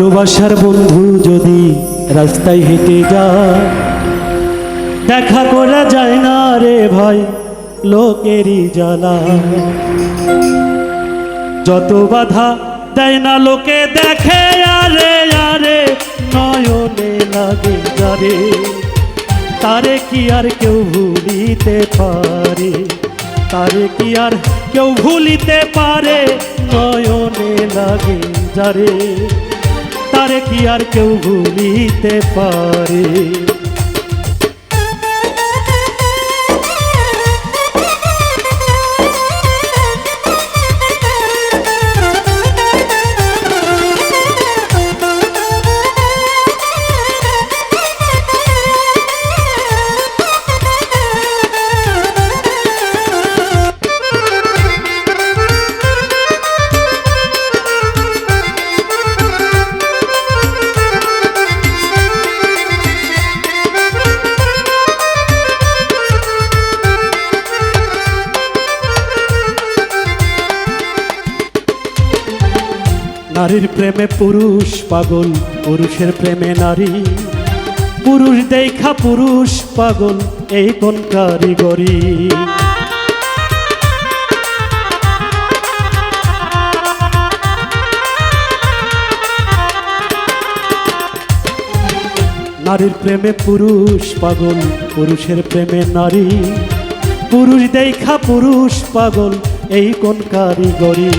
ভালোবাসার বন্ধু যদি রাস্তায় হেঁটে যায়, দেখা করা যায় না রে ভাই, লোকেরই জ্বালা। যত বাধা দেয় না লোকে দেখে, আরে আরে, নয়নে লাগে যারে। তারে কি আর কেউ ভুলিতে পারে? তারে কি আর কেউ ভুলিতে পারে? নয়নে লাগে যারে। তারে কি আর কেউ ভুলিতে পারে? নারীর প্রেমে পুরুষ পাগল, পুরুষের প্রেমে নারী। পুরুষ দেখা পুরুষ পাগল, এই কোন কারিগরি? নারীর প্রেমে পুরুষ পাগল, পুরুষের প্রেমে নারী। পুরুষ দেখা পুরুষ পাগল, এই কোন কারিগরি?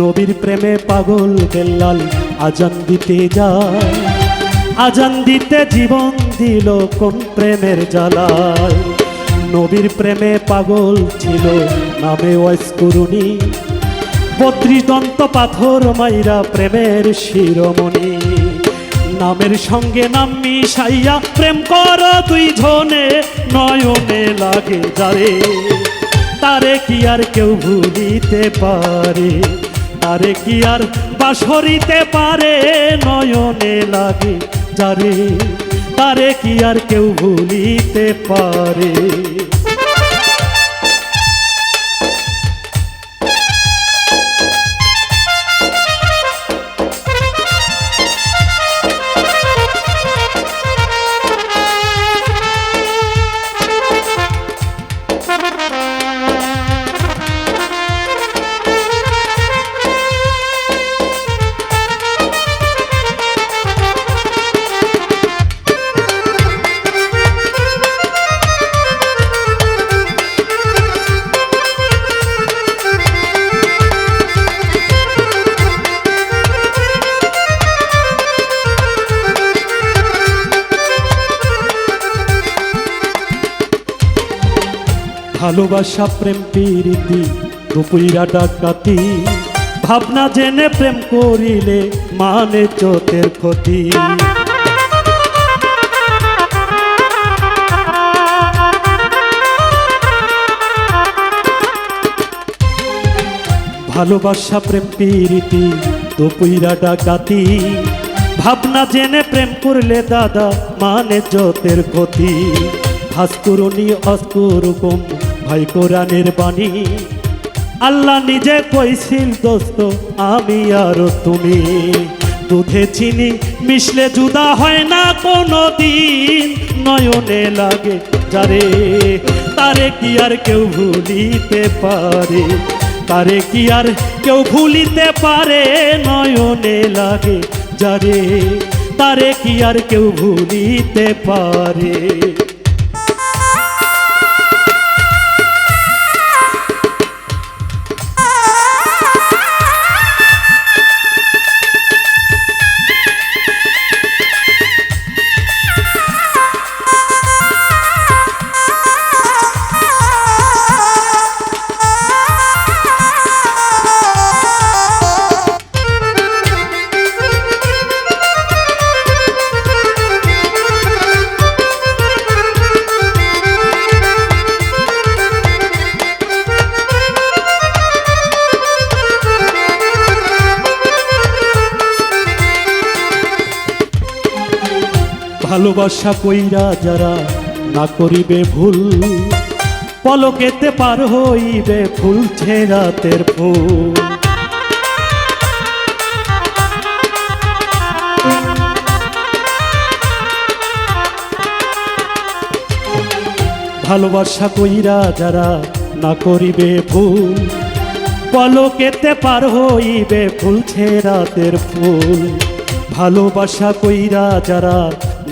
নবীর প্রেমে পাগল বেল্লাল আজান দিতে যায়। আজান দিতে জীবন দিল কোন প্রেমের জ্বালায়। নবীর প্রেমে পাগল ছিল নামে ওয়াইস করুণী বত্রিশ দন্ত পাথর মাইরা প্রেমের শিরোমণি। নামের সঙ্গে নাম মিশাইয়া প্রেম কর দুই ঝনে, নয়নে লাগে যারে। তারে কি আর কেউ ভুলিতে পারে? তারে কি আর বাসরিতে পারে নয়নে লাগে যারে? তারে কি আর কেউ ভুলিতে পারে? ভালোবাসা প্রেম প্রীতি দুপুইরা ডাকাতি। ভাবনা জেনে প্রেম করিলে মানে চোতের ক্ষতি। ভালোবাসা প্রেম প্রীতি দুপুইরা ডাকাতি। ভাবনা জেনে প্রেম করলে দাদা মানে যতের ক্ষতি। ভাস্করণী অস্করকম ভাই কোরআনের বাণী। আল্লাহ নিজে কইছিল, দোস্ত, আমি আর তুমি। দুধে চিনি মিশলে জুদা হয় না কোনো দিন নয়নে লাগে যারে, তারে কি আর কেউ ভুলিতে পারে? তারে কি আর কেউ ভুলিতে পারে? নয়নে লাগে যারে, তারে কি আর কেউ ভুলিতে পারে? ভালোবাসা কইরা যারা না করিবে ভুল, পলকেতে পার হইবে ফুল ছেড়াতের ফুল। ভালোবাসা কইরা যারা না করিবে ভুল, পলকেতে পার হইবে ফুল ছেড়াতের ফুল। ভালোবাসা কইরা যারা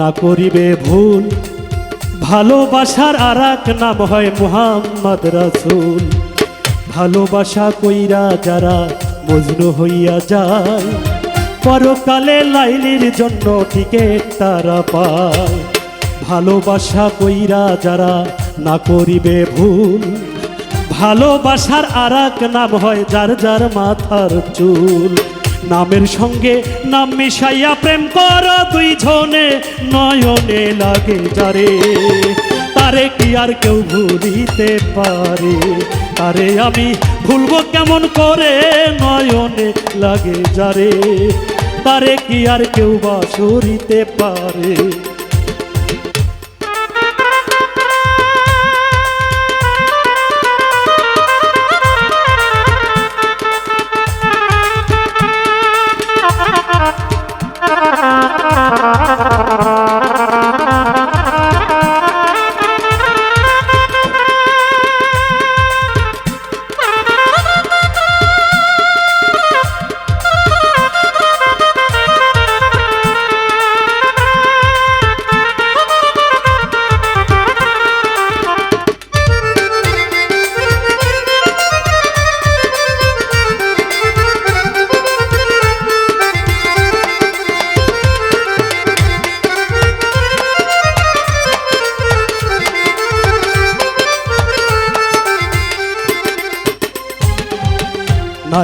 না করিবে ভুল। ভালোবাসার আর এক নাম হয় মুহাম্মদ রাসূল। ভালোবাসা কইরা যারা মজনু হইয়া যায়, পরকালে লাইলির জন্য টিকেট তারা পায়। ভালোবাসা কইরা যারা না করিবে ভুল, ভালোবাসার আর এক নাম হয় যার যার মাথার চুল। নামের সঙ্গে নাম মিশাইয়া প্রেম কর দুই ঝনে নয়নে লাগে যারে। তারে কি আর কেউ ভুলিতে পারে? তারে আমি ভুলবো কেমন করে? নয়নে লাগে যারে। তারে কি আর কেউ বা পারে?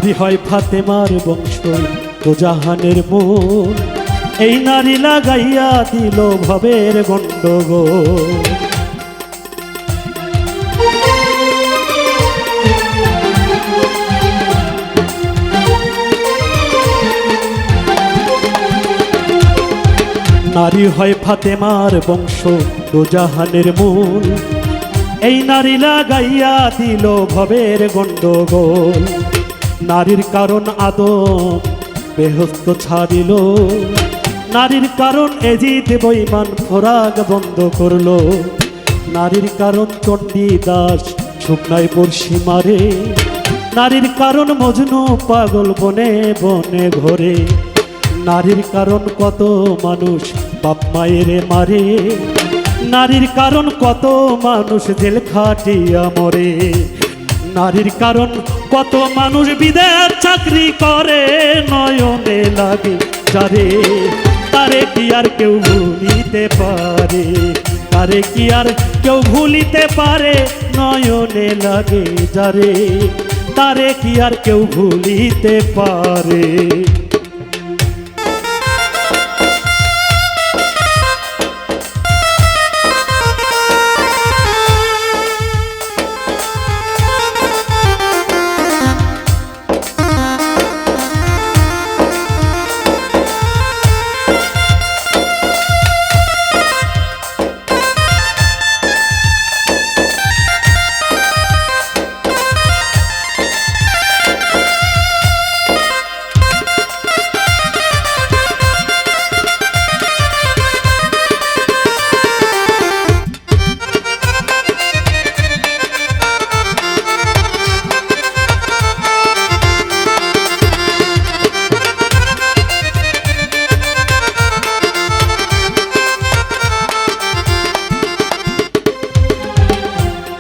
নারী হয় ফাতেমার বংশ তো জাহানের মন এই নারী লাগাইয়া দিল ভবের গণ্ডগোল নারী হয় ফাতেমার বংশ তো জাহানের মূল। এই নারী লাগাইয়া দিল ভবের গণ্ডগোল নারীর কারণ আদম বেহস্ত ছাড়িল। নারীর কারণ এজিত বইমান ফরাগ বন্ধ করল। নারীর কারণ চণ্ডী দাস শুকনায় বর্ষি মারে। নারীর কারণ মজনু পাগল বনে বনে ঘরে। নারীর কারণ কত মানুষ বাপ মায়েরে মারে। নারীর কারণ কত মানুষ জেল খাটিয়া মরে। নারীর কারণ কত মানুষ বিদের চাকরি করে, নয়নে লাগে যারে। তারে কি আর কেউ ভুলিতে পারে? তারে কি আর কেউ ভুলিতে পারে, নয়নে লাগে যারে। তারে কি আর কেউ ভুলিতে পারে?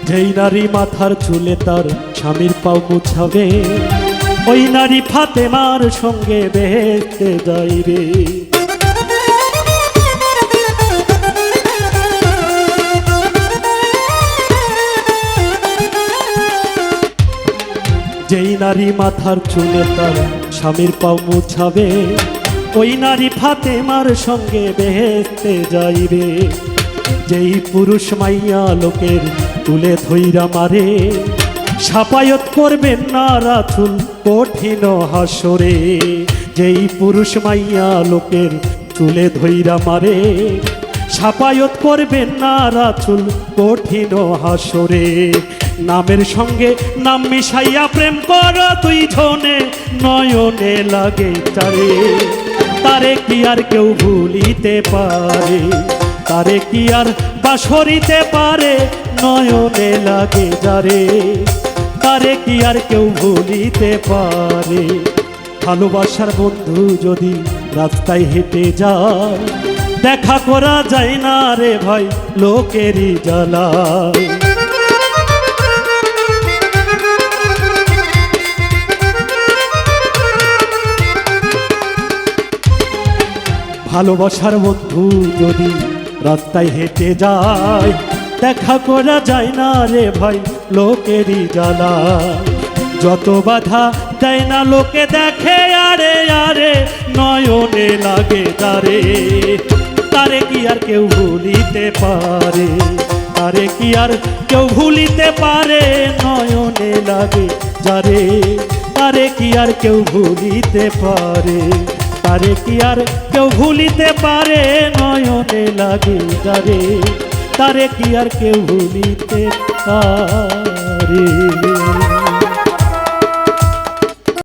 যেই নারী মাথার চুলে তার স্বামীর পাও মুছাবে, ওই নারী ফাতেমার সঙ্গে বেহেতে যাইবে যেই নারী মাথার চুলে তার স্বামীর পাও মুছাবে, ওই নারী ফাতেমার সঙ্গে বেহেতে যাইবে যেই পুরুষ মাইয়া লোকের তুলে ধইরা মারে। সাপায়ত করবেন না রাথুল কঠিন হাসরে। যেই পুরুষ মাইয়া লোকের তুলে ধইরা মারে। সাপায়ত করবেন না রাথুল কঠিন হাসরে। নামের সঙ্গে নাম মিশাইয়া প্রেম কর তুই ঝনে নয়নে লাগে তারে। তারে কি আর কেউ ভুলিতে পারে? তারে কি আর বাসরিতে পারে? নয়নে লাগে যারে, তারে কি আর কেউ ভুলিতে পারে? ভালোবাসার বন্ধু যদি রাস্তায় হেঁটে যায়, দেখা করা যায় না রে ভাই লোকেরই জ্বালায় ভালোবাসার বন্ধু যদি রাস্তায় হেঁটে যায় দেখা করা যায় না রে ভাই, লোকেরই জ্বালা। যত বাধা দেয় না লোকে দেখে, আরে আরে, নয়নে লাগে তারে। তারে কি আর কেউ ভুলিতে পারে? তারে কি আর কেউ ভুলিতে পারে? নয়নে লাগে যারে। তারে কি আর কেউ ভুলিতে পারে? তারে কি আর কেউ ভুলিতে পারে? নয়নে লাগে যারে। তারে কি আর কেউ ভুলিতে পারে